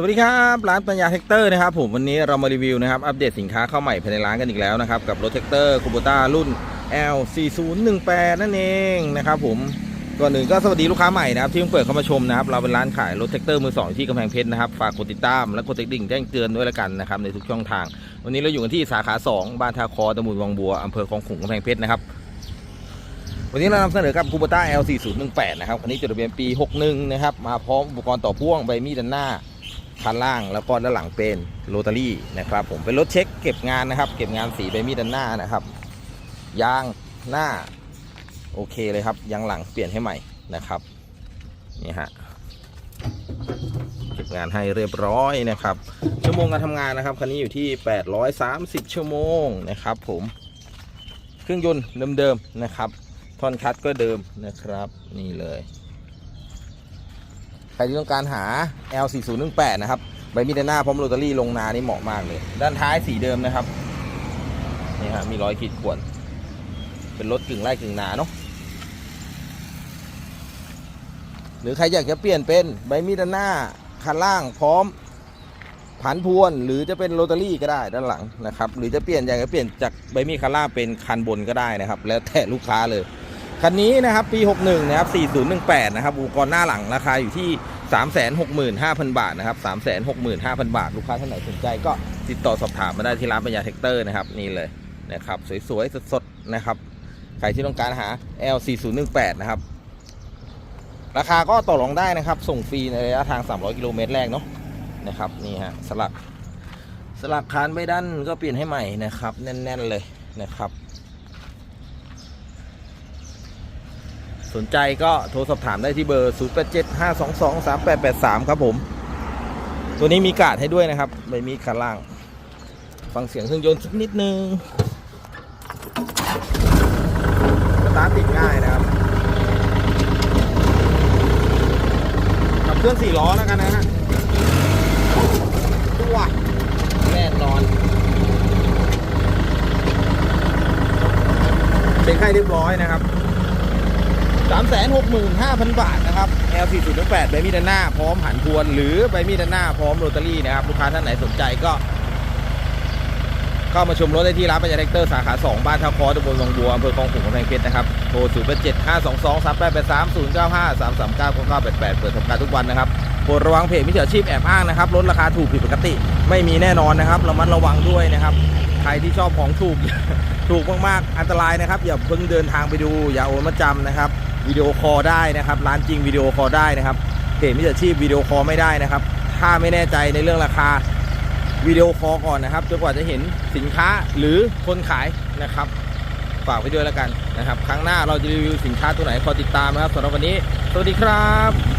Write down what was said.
สวัสดีครับร้านปัญญาแท็กเตอร์นะครับผมวันนี้เรามารีวิวนะครับอัปเดตสินค้าเข้าใหม่ภายในร้านกันอีกแล้วนะครับกับรถแท็กเตอร์คูโบต้ารุ่น L4018 นั่นเองนะครับผมก่อนอื่นก็สวัสดีลูกค้าใหม่นะครับที่เพิ่งเปิดเข้ามาชมนะครับเราเป็นร้านขายรถแท็กเตอร์มือสองที่กำแพงเพชรนะครับฝากกดติดตามและกดติดดิ่งแจ้งเตือนด้วยละกันนะครับในทุกช่องทาง วันนี้เราอยู่กันที่สาขา 2 บ้านทาคอตำบลวังบัวอำเภอคลองขุงกำแพงเพชรนะครับวันนี้เรานำเสนอกับคูโบต้า L4018 นะครับคันนี้จดทะเบียนปี 61นะครับมาพร้อมอุปกรณ์ต่อพ่วงใบมีดด้านหน้า คันล่างแล้วก็ด้านหลังเป็นโรตารี่นะครับ ผมเป็นรถเช็คเก็บงานนะครับ เก็บงานสีใบมีดด้านหน้านะครับ ยางหน้าโอเคเลยครับยางหลังเปลี่ยนให้ใหม่นะครับนี่ฮะเก็บงานให้เรียบร้อยนะครับ ชั่วโมงการทำงานนะครับคันนี้อยู่ที่ 830 ชั่วโมงนะครับ ผมเครื่องยนต์เดิมๆนะครับท่อนคัดก็เดิมนะครับ นี่เลย ครที่ต้องการหา L4018 นะครับ ใบมีดด้านหน้าพร้อมโรตารี่ลงนานี่เหมาะมากเลย ด้านท้ายสีเดิมนะครับ นี่ฮะมีรอยขีดข่วน เป็นรถกึ่งไร่กึ่งนาเนาะ หรือใครอยากจะเปลี่ยนเป็นใบมีดด้านหน้าคันล่างพร้อมผันพวนหรือจะเป็นโรตารี่ก็ได้ด้านหลังนะครับ หรือจะเปลี่ยนอยากจะเปลี่ยนจากใบมีดคันล่างเป็นคันบนก็ได้นะครับ แล้วแต่ลูกค้าเลย คันนี้นะครับปี 61 นะครับ 4018 นะครับอุปกรณ์หน้าหลังราคาอยู่ที่ 365,000 บาทนะครับ 365,000 บาท ลูกค้าท่านไหนสนใจก็ติดต่อสอบถามมาได้ที่ร้านปัญญาแท็กเตอร์นะครับ นี่เลยนะครับสวยๆ สดๆ นะครับ ใครที่ต้องการหา L4018 นะครับ ราคาก็ต่อรองได้นะครับ ส่งฟรีในระยะทาง 300 กิโลเมตรแรกเนาะนะครับนี่ฮะสลักสลักคานไม่ดันก็เปลี่ยนให้ใหม่นะครับ แน่น ๆ เลยนะครับ สนใจก็โทรสอบถามได้ที่เบอร์ 0 8 7 5 2 2 3 8 8 3 ครับผม ตัวนี้มีกาดให้ด้วยนะครับ ไม่มีคันล่าง ฟังเสียงเครื่องยนต์สักนิดนึงสตาร์ทติดง่ายนะครับขับเคลื่อนสี่ล้อแล้วกันนะฮะตัวแน่นอนเช็คให้เรียบร้อยนะครับ 365,000 บาทนะครับ L4018 ใบมีดด้านหน้าพร้อมหันพวน หรือใบมีดด้านหน้าพร้อมโรตารี่นะครับ ลูกค้าท่านไหนสนใจก็เข้ามาชมรถได้ที่ร้านปัญญาแท็กเตอร์สาขา 2 บ้านท่าคอตำบลวังบัวอำเภอคลองขุงกำแพงเพชรนะครับ โทร 0 7 5 2 2 3 8 8 3 0 9 5 3 3 9 9 9 8 8 เปิดทำการทุกวันนะครับโปรดระวังเพจมิจฉาชีพแอบอ้างนะครับลดราคาถูกผิดปกติ ไม่มีแน่นอนนะครับระมัดระวังด้วยนะครับ ใครที่ชอบของถูก ถูกมากๆ อันตรายนะครับ อย่าเพิ่งเดินทางไปดูอย่าโอนมาจำนะครับวิดีโอคอลได้นะครับร้านจริงวิดีโอคอลได้นะครับเพจมิจฉาชีพวิดีโอคอลไม่ได้นะครับ ถ้าไม่แน่ใจในเรื่องราคาวิดีโอคอลก่อนนะครับจนกว่าจะเห็นสินค้าหรือคนขายนะครับ ฝากไว้ด้วยแล้วกันนะครับ ครั้งหน้าเราจะรีวิวสินค้าตัวไหนคอยติดตามนะครับสำหรับวันนี้ สวัสดีครับ